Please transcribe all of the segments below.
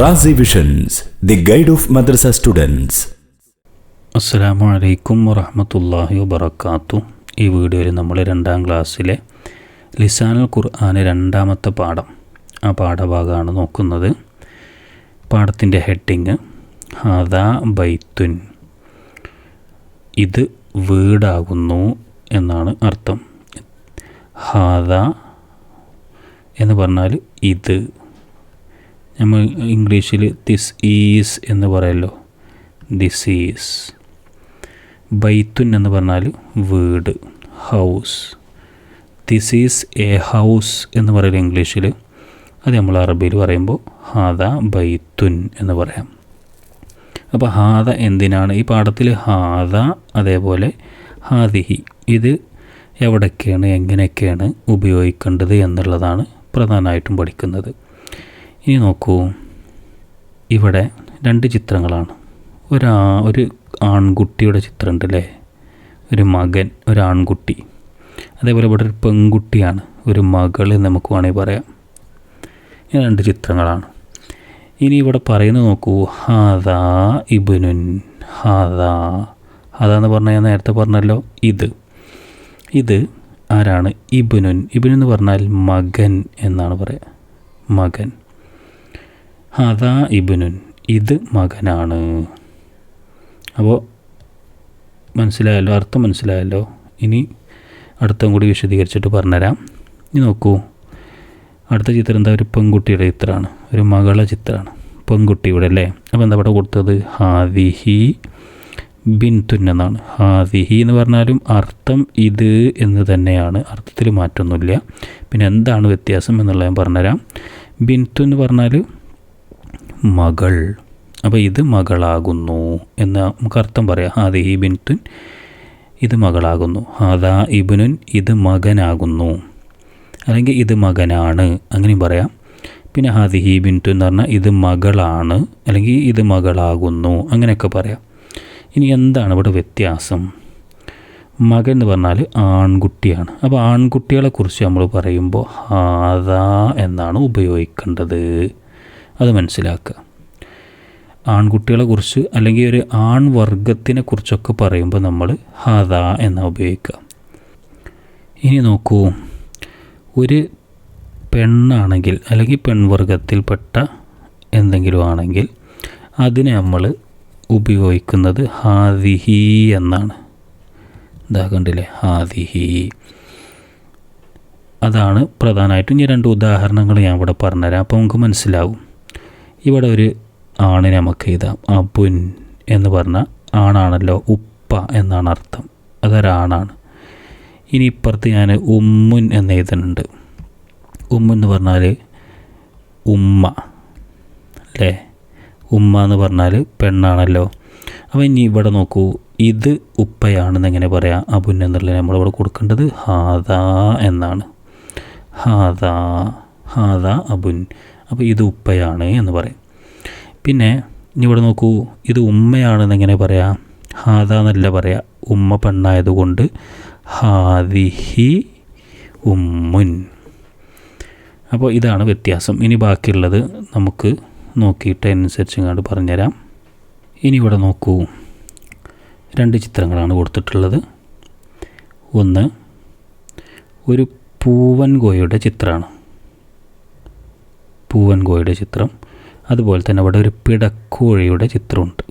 Razi visions the guide of madrasa students അസ്സലാമു അലൈക്കും വറഹമത്തല്ലാഹി വബർക്കാത്തു ഈ വീഡിയോയിൽ നമ്മൾ രണ്ടാം ക്ലാസ്സിലെ ലിസാനുൽ ഖുർആാന് രണ്ടാമത്തെ പാഠം ആ പാഠഭാഗമാണ് നോക്കുന്നത്. പാഠത്തിന്റെ ഹെഡിങ് ഹദാ ബൈത്തുൻ ഇത് വീടാകുന്നു എന്നാണ് അർത്ഥം. ഹാദ എന്ന് പറഞ്ഞാൽ ഇത്. നമ്മൾ ഇംഗ്ലീഷിൽ ദിസ് ഈസ് എന്ന് പറയല്ലോ. ദിസ് ഈസ് ബൈത്തുൻ എന്ന് പറഞ്ഞാൽ വീട് house this is a house എന്ന് പറയുന്നത് ഇംഗ്ലീഷിൽ. അത് നമ്മൾ അറബിയിൽ പറയുമ്പോൾ ഹാദ ബൈത്തുൻ എന്ന് പറയാം. അപ്പോൾ ഹാദ എന്തിനാണ്? ഈ പാഠത്തിൽ ഹാദ അതേപോലെ ഹാദിഹി ഇത് എവിടൊക്കെയാണ് എങ്ങനെയൊക്കെയാണ് ഉപയോഗിക്കേണ്ടത് എന്നുള്ളതാണ് പ്രധാനമായിട്ടും പഠിക്കുന്നത്. ഇനി നോക്കൂ. ഇവിടെ രണ്ട് ചിത്രങ്ങളാണ്. ഒരു ഒരു ആൺകുട്ടിയുടെ ചിത്രമുണ്ട് അല്ലേ ഒരു മകൻ ഒരു ആൺകുട്ടി. അതേപോലെ ഇവിടെ ഒരു പെൺകുട്ടിയാണ്. ഒരു മകൾ എന്ന് നമുക്ക് വേണമെങ്കിൽ പറയാം. ഈ രണ്ട് ചിത്രങ്ങളാണ്. ഇനി ഇവിടെ പറയുന്നത് നോക്കൂ. ഹാദാ ഇബുനുൻ ഹാദാ. ഹാദാ എന്ന് പറഞ്ഞാൽ ഞാൻ നേരത്തെ പറഞ്ഞല്ലോ ഇത്. ഇത് ആരാണ്? ഇബുനുൻ. ഇബുനുൻ എന്ന് പറഞ്ഞാൽ മകൻ എന്നാണ് പറയുക. മകൻ. ഹാദാ ഇബുനുൻ ഇത് മകനാണ്. അപ്പോൾ മനസ്സിലായല്ലോ അർത്ഥം മനസ്സിലായല്ലോ. ഇനി അടുത്തും കൂടി വിശദീകരിച്ചിട്ട് പറഞ്ഞുതരാം. ഇനി നോക്കൂ. അടുത്ത ചിത്രം എന്താ? ഒരു പെൺകുട്ടിയുടെ ചിത്രമാണ്. ഒരു മകളെ ചിത്രമാണ്. പെൺകുട്ടിയുടെ അല്ലേ? അപ്പോൾ എന്താ ഇവിടെ കൊടുത്തത്? ഹാദിഹി ബിൻതുൻ എന്നാണ്. ഹാദിഹി എന്ന് പറഞ്ഞാലും അർത്ഥം ഇത് എന്ന് തന്നെയാണ്. അർത്ഥത്തിൽ മാറ്റമൊന്നുമില്ല പിന്നെ എന്താണ് വ്യത്യാസം എന്നുള്ളത് ഞാൻ പറഞ്ഞുതരാം. ബിൻതു എന്ന് പറഞ്ഞാൽ മകൾ. അപ്പോൾ ഇത് മകളാകുന്നു എന്ന് നമുക്ക് അർത്ഥം പറയാം. ഹാദിഹി ബിൻതുൻ ഇത് മകളാകുന്നു. ഹാദാ ഇബിനുൻ ഇത് മകനാകുന്നു. അല്ലെങ്കിൽ ഇത് മകനാണ്. അങ്ങനെയും പറയാം. പിന്നെ ഹാദിഹി ബിൻതു എന്ന് പറഞ്ഞാൽ ഇത് മകളാണ് അല്ലെങ്കിൽ ഇത് മകളാകുന്നു. അങ്ങനെയൊക്കെ പറയാം. ഇനി എന്താണ് ഇവിടെ വ്യത്യാസം? മകൻ എന്ന് പറഞ്ഞാൽ ആൺകുട്ടിയാണ്. അപ്പോൾ ആൺകുട്ടികളെക്കുറിച്ച് നമ്മൾ പറയുമ്പോൾ ഹാദാ എന്നാണ് ഉപയോഗിക്കേണ്ടത്. അത് മനസ്സിലാക്കുക. ആൺകുട്ടികളെ കുറിച്ച് അല്ലെങ്കിൽ ഒരു ആൺവർഗത്തിനെ കുറിച്ചൊക്കെ പറയുമ്പോൾ നമ്മൾ ഹാദ എന്ന ഉപയോഗിക്കുക. ഇനി നോക്കൂ. ഒരു പെണ്ണാണെങ്കിൽ അല്ലെങ്കിൽ പെൺവർഗത്തിൽപ്പെട്ട എന്തെങ്കിലും ആണെങ്കിൽ അതിനെ നമ്മൾ ഉപയോഗിക്കുന്നത് ഹാദിഹി എന്നാണ്. ഇതാ കണ്ടില്ലേ? ഹാദിഹി. അതാണ് പ്രധാനമായിട്ടും ഞാൻ രണ്ട് ഉദാഹരണങ്ങൾ ഞാൻ ഇവിടെ പറഞ്ഞുതരാം. അപ്പോൾ നമുക്ക് മനസ്സിലാവും. ഇവിടെ ഒരു ആണ് നമുക്ക് എഴുതാം. അബുൻ എന്ന് പറഞ്ഞാൽ ആണാണല്ലോ ഉപ്പ എന്നാണ് അർത്ഥം. അതൊരാണാണ് ഇനി ഇപ്പുറത്ത് ഞാൻ ഉമ്മുൻ എന്ന് എഴുതുന്നുണ്ട്. ഉമ്മ എന്ന് പറഞ്ഞാൽ ഉമ്മ അല്ലേ? ഉമ്മ എന്ന് പറഞ്ഞാൽ പെണ്ണാണല്ലോ. അപ്പോൾ ഇനി ഇവിടെ നോക്കൂ. ഇത് ഉപ്പയാണെന്ന് എങ്ങനെ പറയാം? അബുൻ എന്നുള്ളത് നമ്മളിവിടെ കൊടുക്കേണ്ടത് ഹാദാ എന്നാണ്. ഹാദാ. ഹാദാ അബുൻ. അപ്പോൾ ഇത് ഉപ്പയാണ് എന്ന് പറയും. പിന്നെ ഇനി ഇവിടെ നോക്കൂ ഇത് ഉമ്മയാണെന്ന് എങ്ങനെ പറയാം? ഹാദ എന്നല്ല പറയാം ഉമ്മ പെണ്ണായതുകൊണ്ട് ഹാദിഹി ഉമ്മുൻ. അപ്പോൾ ഇതാണ് വ്യത്യാസം. ഇനി ബാക്കിയുള്ളത് നമുക്ക് നോക്കിയിട്ട് അതിനനുസരിച്ച് ഇങ്ങോട്ട് പറഞ്ഞുതരാം. ഇനി ഇവിടെ നോക്കൂ രണ്ട് ചിത്രങ്ങളാണ് കൊടുത്തിട്ടുള്ളത്. ഒന്ന് ഒരു പൂവൻ കോയയുടെ ചിത്രമാണ്. പൂവൻ കോഴിയുടെ ചിത്രം. അതുപോലെ തന്നെ അവിടെ ഒരു പിടക്കോഴിയുടെ ചിത്രമുണ്ട്.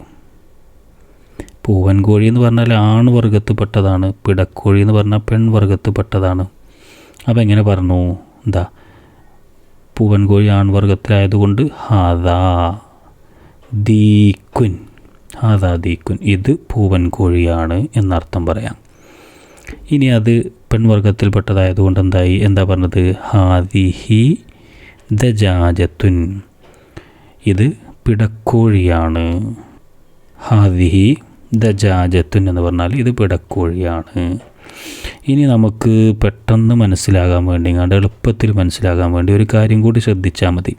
പൂവൻകോഴി എന്ന് പറഞ്ഞാൽ ആൺവർഗത്തിൽപ്പെട്ടതാണ് പിടക്കോഴി എന്ന് പറഞ്ഞാൽ പെൺവർഗത്തിൽപ്പെട്ടതാണ് അപ്പോൾ എങ്ങനെ പറഞ്ഞു? എന്താ പൂവൻകോഴി ആൺവർഗത്തിലായതുകൊണ്ട് ഹാദാ ദീക്കുൻ ഹാദാ ദീക്കുൻ ഇത് പൂവൻകോഴിയാണ് എന്നർത്ഥം പറയാം. ഇനി അത് പെൺവർഗത്തിൽപ്പെട്ടതായതുകൊണ്ട് എന്തായി? എന്താ പറഞ്ഞത്? ഹാദിഹി ദജാജത്തുൻ. ഇത് പിടക്കോഴിയാണ്. ഹാദിഹി ദജാജത്തുൻ എന്ന് പറഞ്ഞാൽ ഇത് പിടക്കോഴിയാണ്. ഇനി നമുക്ക് പെട്ടെന്ന് മനസ്സിലാകാൻ വേണ്ടി കണ്ട് എളുപ്പത്തിൽ മനസ്സിലാകാൻ വേണ്ടി ഒരു കാര്യം കൂടി ശ്രദ്ധിച്ചാൽ മതി.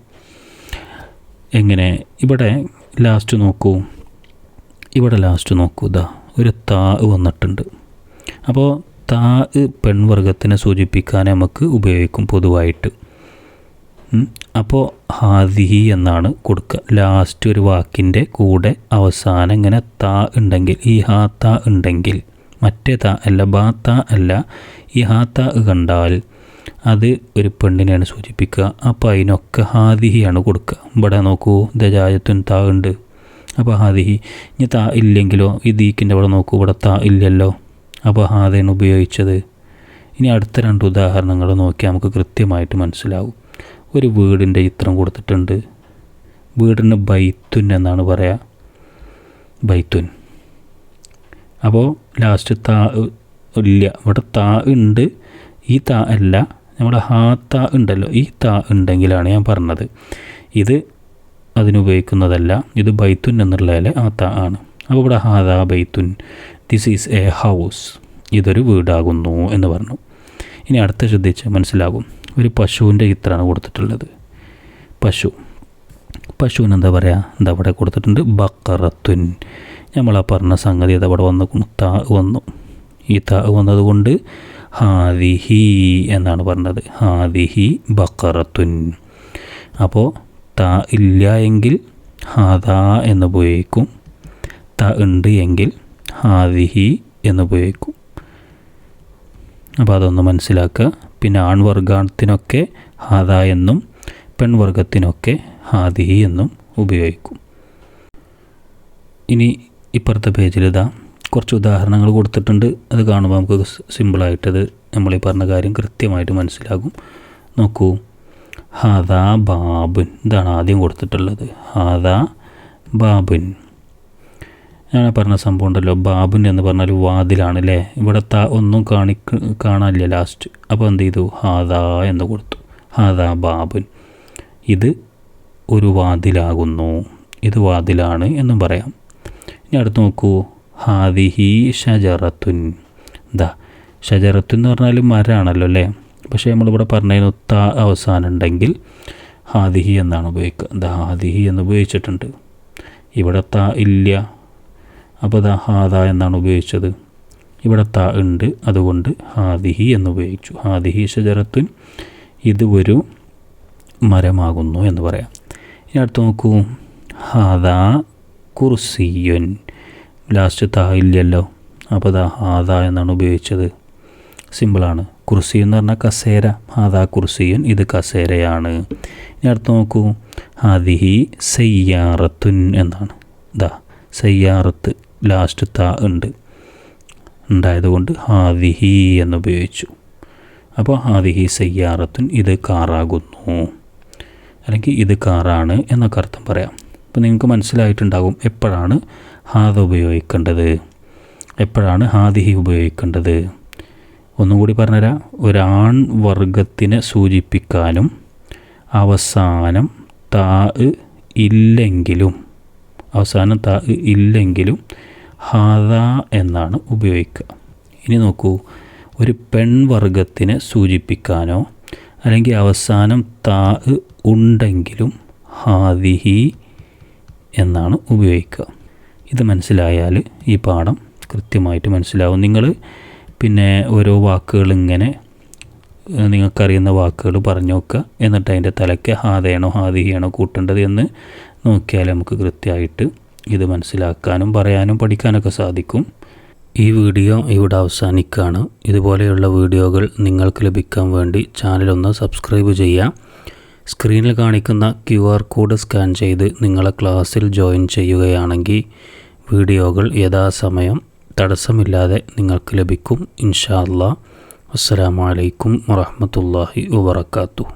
എങ്ങനെ? ഇവിടെ ലാസ്റ്റ് നോക്കൂ. ഇവിടെ ലാസ്റ്റ് നോക്കൂ. ഇതാ ഒരു താ വന്നിട്ടുണ്ട്. അപ്പോൾ താ പെൺവർഗത്തിനെ സൂചിപ്പിക്കാൻ നമുക്ക് ഉപയോഗിക്കും പൊതുവായിട്ട്. അപ്പോൾ ഹാദിഹി എന്നാണ് കൊടുക്കുക ലാസ്റ്റ് ഒരു വാക്കിന്റെ കൂടെ അവസാനം ഇങ്ങനെ താ ഉണ്ടെങ്കിൽ ഈ ഹാ താ ഉണ്ടെങ്കിൽ മറ്റേ താ അല്ല ബാ താ അല്ല ഈ ഹാ താ കണ്ടാൽ അത് ഒരു പെണ്ണിനെയാണ് സൂചിപ്പിക്കുക. അപ്പോൾ അതിനൊക്കെ ഹാദിഹിയാണ് കൊടുക്കുക ഇവിടെ നോക്കൂ ദജായത്തുൻ താ ഉണ്ട്. അപ്പോൾ ഹാദിഹി ഇനി താ ഇല്ലെങ്കിലോ? ഈ ദീക്കിന്റെ അവിടെ നോക്കൂ ഇവിടെ താ ഇല്ലല്ലോ. അപ്പോൾ ഹാദയാണ് ഉപയോഗിച്ചത്. ഇനി അടുത്ത രണ്ട് ഉദാഹരണങ്ങൾ നോക്കിയാൽ നമുക്ക് കൃത്യമായിട്ട് മനസ്സിലാവും. ഒരു വീടിന്റെ ചിത്രം കൊടുത്തിട്ടുണ്ട്. വീടിന് ബൈത്തുൻ എന്നാണ് പറയുക ബൈത്തുൻ. അപ്പോൾ ലാസ്റ്റ് താ ഇല്ല ഇവിടെ താ ഉണ്ട്. ഈ താ അല്ല നമ്മുടെ ഹാ താ ഉണ്ടല്ലോ. ഈ താ ഉണ്ടെങ്കിലാണ് ഞാൻ പറഞ്ഞത്. ഇത് അതിനുപയോഗിക്കുന്നതല്ല ഇത് ബൈത്തുൻ എന്നുള്ളതിലെ ആ താ ആണ്. അപ്പോൾ ഇവിടെ ഹാദാ ബൈത്തുൻ. ദിസ് ഈസ് എ ഹൗസ് ഇതൊരു വീടാകുന്നു എന്ന് പറഞ്ഞു. ഇനി അടുത്ത ശ്രദ്ധിച്ച് മനസ്സിലാകും. ഒരു പശുവിന്റെ ചിത്രമാണ് കൊടുത്തിട്ടുള്ളത്. പശു. പശുവിന് എന്താ പറയുക എന്താ അവിടെ കൊടുത്തിട്ടുണ്ട്? ബക്കറത്തുൻ. നമ്മൾ ആ പറഞ്ഞ സംഗതി അത് അവിടെ വന്നു താ വന്നു. ഈ താ വന്നതുകൊണ്ട് ഹാദിഹി എന്നാണ് പറഞ്ഞത്. ഹാദിഹി ബക്കറത്തുൻ. അപ്പോൾ താ ഇല്ല എങ്കിൽ ഹാദാ എന്ന് ഉപയോഗിക്കും. ത ഉണ്ട് എങ്കിൽ ഹാദിഹി എന്ന് ഉപയോഗിക്കും. അപ്പോൾ അതൊന്ന് മനസ്സിലാക്കുക. പിന്നെ ആൺവർഗത്തിനൊക്കെ ഹാദ എന്നും പെൺവർഗത്തിനൊക്കെ ഹാദി എന്നും ഉപയോഗിക്കും. ഇനി ഇപ്പുറത്തെ പേജിൽ ഇതാ കുറച്ച് ഉദാഹരണങ്ങൾ കൊടുത്തിട്ടുണ്ട്. അത് കാണുമ്പോൾ നമുക്ക് സിമ്പിളായിട്ടത് നമ്മൾ ഈ പറഞ്ഞ കാര്യം കൃത്യമായിട്ട് മനസ്സിലാകും. നോക്കൂ. ഹാദാ ബാബുൻ. ഇതാണ് ആദ്യം കൊടുത്തിട്ടുള്ളത്. ഹാദാ ബാബുൻ. ഞാൻ പറഞ്ഞ സംഭവം ഉണ്ടല്ലോ ബാബുൻ എന്ന് പറഞ്ഞാൽ വാതിലാണ് അല്ലേ ഇവിടെ ത ഒന്നും കാണി കാണാനില്ല ലാസ്റ്റ് അപ്പോൾ എന്ത് ചെയ്തു? ഹാദാ എന്ന് കൊടുത്തു. ഹാദാ ബാബുൻ. ഇത് ഒരു വാതിലാകുന്നു. ഇത് വാതിലാണ് എന്നും പറയാം. ഇനി അടുത്ത് നോക്കൂ. ഹാദിഹി ഷജറത്തുൻ. എന്താ ഷജറത്തുൻ എന്ന് പറഞ്ഞാൽ മരമാണല്ലോ അല്ലേ? പക്ഷേ നമ്മളിവിടെ പറഞ്ഞതിന് ഒത്ത അവസാനം ഉണ്ടെങ്കിൽ ഹാദിഹി എന്നാണ് ഉപയോഗിക്കുക. എന്താ ഹാദിഹി എന്ന് ഉപയോഗിച്ചിട്ടുണ്ട്. ഇവിടെ ത ഇല്ല അപ്പോൾ ദാ ഹാദ എന്നാണ് ഉപയോഗിച്ചത്. ഇവിടെ ത ഉണ്ട്. അതുകൊണ്ട് ഹാദിഹി എന്ന് ഉപയോഗിച്ചു. ഹാദിഹി ഷജറത്തുൻ ഇത് ഒരു മരമാകുന്നു എന്ന് പറയാം. ഇനി അടുത്ത് നോക്കൂ. ഹാദ കുർസിയുൻ. ലാസ്റ്റ് താ ഇല്ലല്ലോ. അപ്പോൾ ദാ ഹാദ എന്നാണ് ഉപയോഗിച്ചത്. സിമ്പിളാണ് കുർസി എന്ന് പറഞ്ഞാൽ കസേര. ഹാദാ കുർസിയുൻ ഇത് കസേരയാണ്. ഇനി അടുത്ത് നോക്കൂ. ഹാദിഹി സയ്യാറത്തുൻ എന്നാണ്. ദാ സയ്യാറത്ത്. ലാസ്റ്റ് ത ഉണ്ട്. ഉണ്ടായതുകൊണ്ട് ഹാദിഹി എന്ന് ഉപയോഗിച്ചു അപ്പോൾ ഹാദിഹി സയ്യാറത്തുൻ ഇത് കാറാകുന്നു. അല്ലെങ്കിൽ ഇത് കാറാണ് എന്നൊക്കെ അർത്ഥം പറയാം. അപ്പോൾ നിങ്ങൾക്ക് മനസ്സിലായിട്ടുണ്ടാകും എപ്പോഴാണ് ഹാദ ഉപയോഗിക്കേണ്ടത്. എപ്പോഴാണ് ഹാദിഹി ഉപയോഗിക്കേണ്ടത്. ഒന്നും കൂടി പറഞ്ഞുതരാം. ഒരാൺ വർഗത്തിനെ സൂചിപ്പിക്കാനും അവസാനം താ ഇല്ലെങ്കിലും അവസാനം ത ഇല്ലെങ്കിലും ഹാദ എന്നാണ് ഉപയോഗിക്കുക. ഇനി നോക്കൂ ഒരു പെൺവർഗത്തിനെ സൂചിപ്പിക്കാനോ അല്ലെങ്കിൽ അവസാനം താ ഉണ്ടെങ്കിലും ഹാദിഹി എന്നാണ് ഉപയോഗിക്കുക. ഇത് മനസ്സിലായാൽ ഈ പാഠം കൃത്യമായിട്ട് മനസ്സിലാവും. നിങ്ങൾ പിന്നെ ഓരോ വാക്കുകൾ ഇങ്ങനെ നിങ്ങൾക്കറിയുന്ന വാക്കുകൾ പറഞ്ഞു നോക്കുക. എന്നിട്ട് അതിന്റെ തലയ്ക്ക് ഹാദയാണോ ഹാദിഹിയാണോ കൂട്ടേണ്ടത് എന്ന് നോക്കിയാൽ നമുക്ക് കൃത്യമായിട്ട് ഇത് മനസ്സിലാക്കാനും പറയാനും പഠിക്കാനൊക്കെ സാധിക്കും. ഈ വീഡിയോ ഇവിടെ അവസാനിക്കുകയാണ്. ഇതുപോലെയുള്ള വീഡിയോകൾ നിങ്ങൾക്ക് ലഭിക്കാൻ വേണ്ടി ചാനലൊന്ന് സബ്സ്ക്രൈബ് ചെയ്യുക. സ്ക്രീനിൽ കാണിക്കുന്ന ക്യു ആർ കോഡ് സ്കാൻ ചെയ്ത് നിങ്ങളെ ക്ലാസ്സിൽ ജോയിൻ ചെയ്യുകയാണെങ്കിൽ വീഡിയോകൾ യഥാസമയം തടസ്സമില്ലാതെ നിങ്ങൾക്ക് ലഭിക്കും. ഇൻഷാ അല്ലാ വലൈക്കും അലൈക്കും വാത്തു